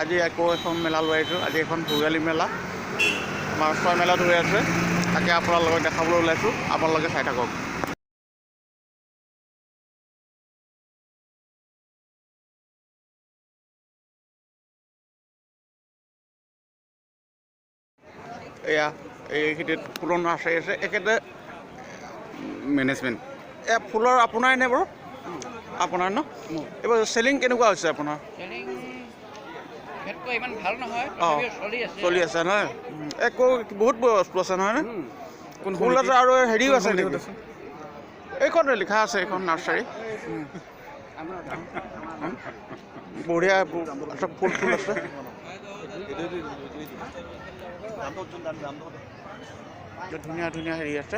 আজি আকৌ এখন মেলা লৈ আহিছোঁ। আজি এখন ভোগালী মেলা। মাছখোৱা মেলাত হৈ আছে। তাকে আপোনালোকক দেখাবলৈ ওলাইছোঁ। আপোনালোকে চাই থাকক। এয়া এইখিনিত ফুলৰ নাৰ্চাৰী আছে। এখেতে মেনেজমেণ্ট এয়া ফুলৰ আপোনাৰ নে বাৰু? আপোনাৰ ন? এইবাৰ চেলিং কেনেকুৱা হৈছে আপোনাৰ? ইমান ভালো নহয় অঁ চলি আছে। নহয়। এই ক বহুত বস্তু আছে নহয় আছে আৰু হেৰিও আছে নেকি? এইখন লিখা আছে এইখন নাৰ্চাৰী। বঢ়িয়া চব ফুল ফুল আছে। ধুনীয়া ধুনীয়া হেৰি আছে।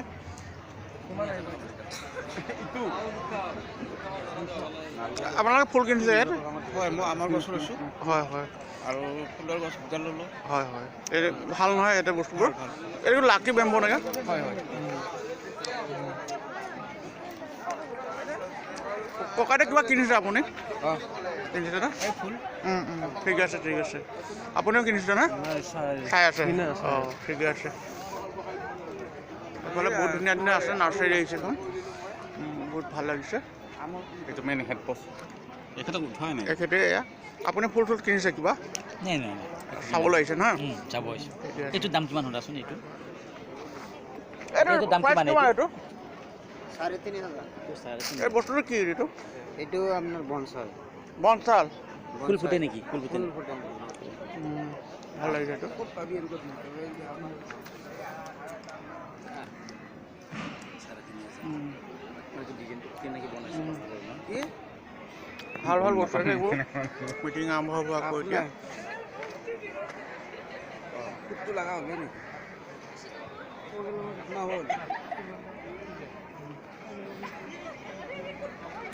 আপোনালোকে ফুল কিনিছে ইয়াত? হয় মই আমাৰ গছ লৈছোঁ হয় হয়। আৰু ফুলৰ গছ দুডাল ল'লোঁ। হয় হয়। এই ভালো নহয় ইয়াতে বস্তুবোৰ। এইটো লাকি বেম্ব নেকি হয় হয়। ককাইদেউ কিবা কিনিছে আপুনি? কিনিছে না? এই ফুল। ঠিক আছে ঠিক আছে। আপুনিও কিনিছে না? চাই আছে। অঁ ঠিকে আছে। এইফালে বহুত ধুনীয়া ধুনীয়া আছে নাৰ্চাৰী আহিছে এখন। বহুত ভালো লাগিছে। এইটো মেইন হেড নাই। এখেতে এয়া। আপুনি ফুল চুল কিনিছে কিবা? নাই নাই নাই। চাবলৈ আহিছে নহয়? যাব আহিছোঁ। এইটো দাম কিমান শুনাচোন এইটো? এইটো দাম কিমান এইটো? চাৰে তিনি হাজাৰ। এই বস্তুটো কি এইটো? এইটো? আপোনাৰ বনচাল। বনচাল। ফুল ফুটে নেকি? ফুল ফুটে ভালো লাগিছে এইটো। উম, উম। ভাল ভাল বস্তু আছে এইবোৰ মিটিং আৰম্ভ হ'ব আকৌ এতিয়া লগা হ'লে নেকি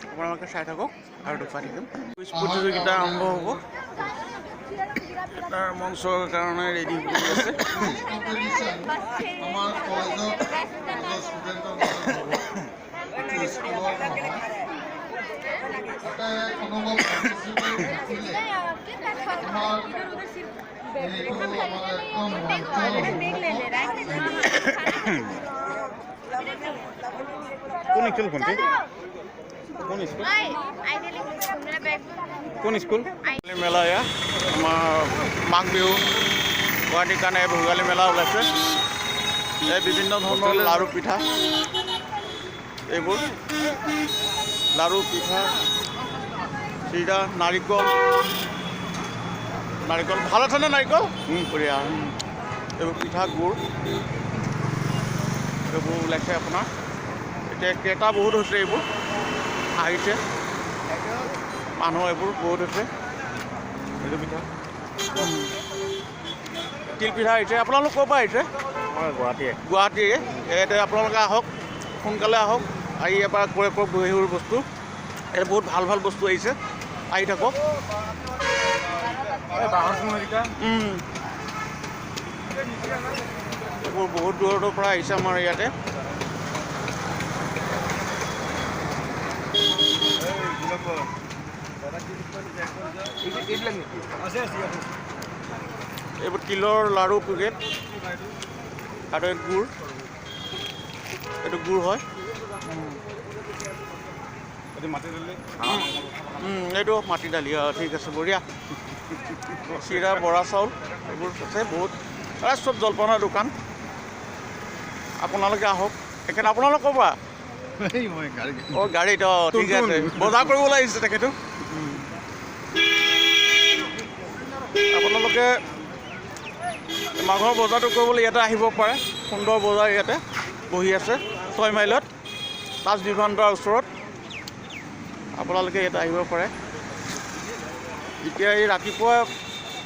আপোনালোকে চাই থাকক আৰু দেখুৱাই থাকিম কুইজ প্ৰতিযোগিতা আৰম্ভ হ'ব তাৰ মঞ্চৰ কাৰণে ৰেডি কৰি আছে আমাৰ কলেজৰ ষ্টুডেণ্টৰ একদম কোন স্কুল ভণ্টি কোন স্কুল? কোন স্কুল? মেলা এয়া আমাৰ মাঘ বিহু গুৱাহাটীৰ কাৰণে ভোগালী মেলা ওলাইছে। এই বিভিন্ন ধৰণৰ লাড়ু পিঠা। এইবোৰ। লাড়ু পিঠা। চিৰা নাৰিকল নাৰিকল ভালো আছেনে নাৰিকল বঢ়িয়া এইবোৰ পিঠা গুড়। এইবোৰ ওলাইছে আপোনাৰ। এতিয়া ক্ৰেতা বহুত হৈছে এইবোৰ। আহিছে। মানুহ এইবোৰ বহুত হৈছে। এইটো পিঠা। তিল পিঠা আহিছে। আপোনালোক ক'ৰ পৰা আহিছে? গুৱাহাটীয়ে। গুৱাহাটী ইয়াতে আপোনালোকে আহক সোনকালে আহক। আহি এবাৰ ক্ৰয় কৰক বস্তু। ইয়াত বহুত ভালো ভালো বস্তু আহিছে। উম। এইবোৰ বহুত দূৰৰ পৰা আহিছে আমাৰ ইয়াতে। এইবোৰ তিলৰ লাড়ু পেকেট আৰু গুড় এইটো গুড় হয়। এইটো মাটি দালি অঁ ঠিক আছে বঢ়িয়া। চিৰা বৰা চাউল এইবোৰ আছে বহুত। চব জলপানৰ দোকান। আপোনালোকে আহক। এখেত আপোনালোক পৰা? অঁ গাড়ীত অঁ ঠিক আছে। বজাৰ কৰিবলৈ আহিছে তেখেতো। আপোনালোকে মাঘৰ বজাৰটো কৰিবলৈ ইয়াতে আহিব পাৰে। সুন্দৰ বজাৰ ইয়াতে বহি আছে ছয় মাইলত। তাজ বিভান্তৰ ওচৰত। আপোনালোকে ইয়াতে আহিব পাৰে। এতিয়া এই ৰাতিপুৱা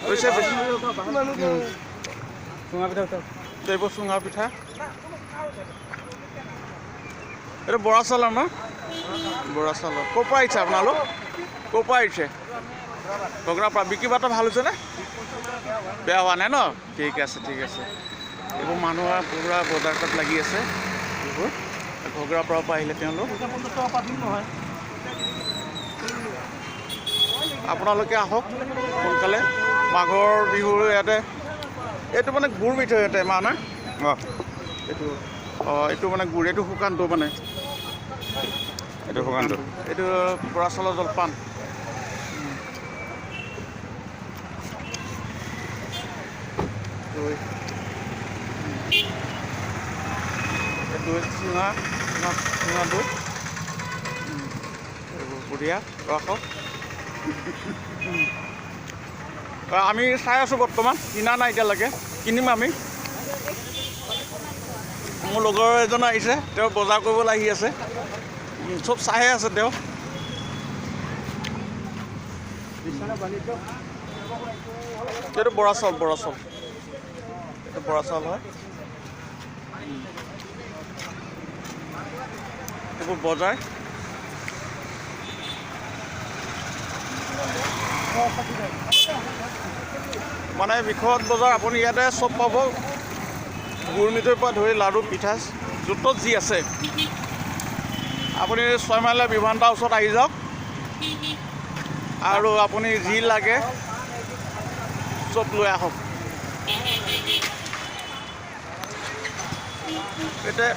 হৈছে এইবোৰ চুঙা পিঠা। এইটো বৰা চাউলৰ ন? বৰা চাউলৰ। ক'ৰ পৰা আহিছে আপোনালোক? ক'ৰ পৰা আহিছে? ঘগৰাৰ পৰা। বিক্ৰী বাৰ্তা ভালো হৈছেনে বেয়া হোৱা নাই ন? ঠিক আছে ঠিক আছে। এইবোৰ মানুহৰ পূৰা বজাৰত লাগি আছে। এইবোৰ। ঘগৰাৰ পৰা পৰা আহিলে তেওঁলোক। আপোনালোকে আহক সোনকালে। মাঘৰ বিহুৰ ইয়াতে। এইটো মানে গুৰ মিঠৈ ইয়াতে মা না? অঁ। এইটো অঁ এইটো মানে গুৰ এইটো শুকানটো মানে। এইটো শুকানটো। এইটো বৰা চাউলৰ জলপান। দৈ। চিঙা চিঙা চিঙা দৈ। উম, এইবোৰ বঢ়িয়া। ৰস আমি চাই আছোঁ বৰ্তমান। কিনা নাই এতিয়ালৈকে। কিনিম আমি। মোৰ লগৰ এজন আহিছে। তেওঁ বজাৰ কৰিবলৈ আহি আছে। চব চাইহে আছে তেওঁ। এইটো বৰা চাউল বৰা চাউল। এইটো বৰা চাউল হয়। এইবোৰ বজাৰ। মানে বিষয়ত বজাৰ আপুনি ইয়াতে চব পাব। গুৰ মিঠৈৰ পৰা ধৰি লাড়ু পিঠা য'ত যি আছে। আপুনি ছয় মাইলৰ বিমানটাৰ ওচৰত আহি যাওক। আৰু আপুনি যি লাগে চব লৈ আহক। এতিয়া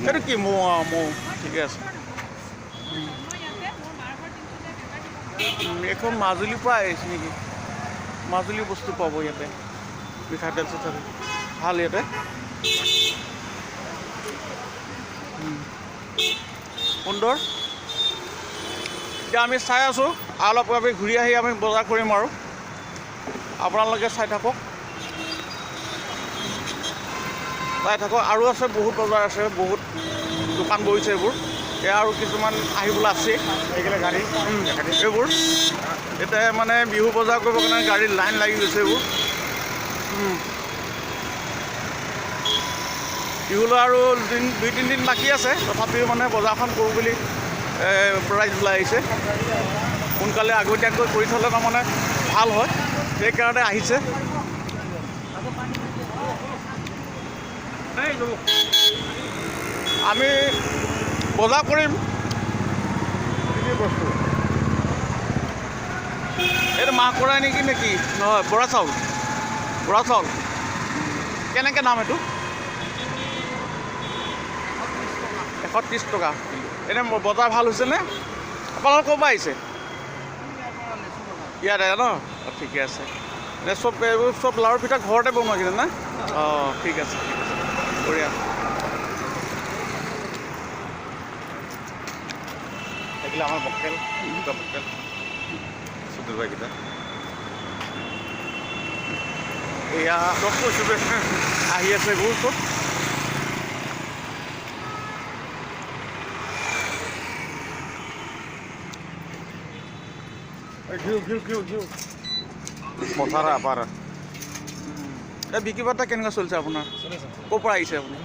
এইটো কি মৌ অঁ মৌ ঠিকে আছে। উম, এইখন মাজুলীৰ পৰা আহিছে নেকি? মাজুলী বস্তু পাব ইয়াতে। মিঠাতেল চিঠাতেল ভালো ইয়াতে। সুন্দৰ। এতিয়া আমি চাই আছোঁ। অলপ আমি ঘূৰি আহি আমি বজাৰ কৰিম আৰু। আপোনালোকে চাই থাকক। চাই থাকক। আৰু আছে বহুত বজাৰ আছে বহুত দোকান বহিছে এইবোৰ। আৰু কিছুমান আহিবলৈ আছেই সেইকাৰণে গাড়ী? এইবোৰ। এতিয়া মানে বিহু বজাৰ কৰিবৰ কাৰণে গাড়ীৰ লাইন লাগি গৈছে এইবোৰ। বিহুলৈ আৰু দিন দুই তিনিদিন বাকী আছে। তথাপিও মানে বজাৰখন কৰোঁ বুলি ৰাইজ ওলাই আহিছে। সোনকালে আগতীয়াকৈ কৰি থ'লে তাৰমানে ভালো হয়। সেইকাৰণে আহিছে। আমি বজাৰ কৰিম বস্তু এইটো মাহ কৰাই নেকি নেকি? নহয় বৰা চাউল বৰা চাউল কেনেকৈ দাম এইটো? এশ ত্ৰিছ টকা। এনে বজাৰ ভালো হৈছেনে আপোনালোকৰ ক'ৰ পৰা আহিছে? ইয়াতে ন? ঠিকে আছে। এনে চব, এইবোৰ চব লাড়ু পিঠা ঘৰতে বনোৱা কিন্তু না অঁ, ঠিক আছে ঠিক আছে। বঢ়িয়া। থাকিলে আমাৰ বকেল দুটা বকেল চুদুৰবাইকেইটা এয়া চব কৈছোঁ যে আহি আছে চব ঘিউ ঘিউ ঘিউ ঘিউ। পথাৰ আপাৰ এই বিক্ৰী বাৰ্তা কেনেকুৱা চলিছে আপোনাৰ? ক'ৰ পৰা আহিছে আপুনি?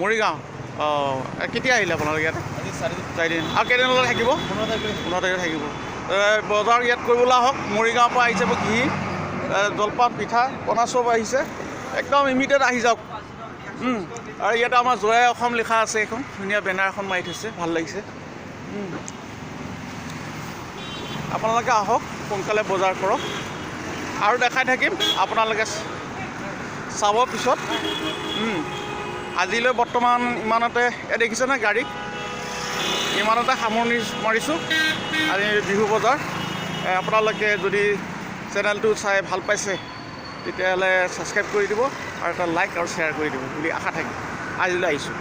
মৰিগাঁও অঁ কেতিয়া আহিলে আপোনালোকে ইয়াতে? চাৰিদিন আৰু কেইদিনলৈ থাকিব? পোন্ধৰ তাৰিখে থাকিব। এ, বজাৰ ইয়াত কৰিবলৈ আহক। মৰিগাঁৱৰ পৰা আহিছে ঘি এ, জলপান পিঠা পনা চব আহিছে। একদম ইমিডিয়েট আহি যাওক। আৰু ইয়াতে আমাৰ জয় অসম লিখা আছে এইখন। ধুনীয়া বেনাৰ এখন মাৰি থৈছে। ভাল লাগিছে। আপোনালোকে আহক। সোনকালে বজাৰ কৰক। আৰু দেখাই থাকিম। আপোনালোকে চাব পিছত। আজিলৈ বৰ্তমান ইমানতে। এই দেখিছেনে গাড়ী ইমানতে সামৰণি মাৰিছোঁ। আজি বিহু বজাৰ। আপোনালোকে যদি চেনেলটো চাই ভালো পাইছে, তেতিয়াহ'লে ছাবস্ক্ৰাইব কৰি দিব আৰু এটা লাইক আৰু শ্বেয়াৰ কৰি দিব বুলি আশা থাকিল। আজিলৈ আহিছোঁ।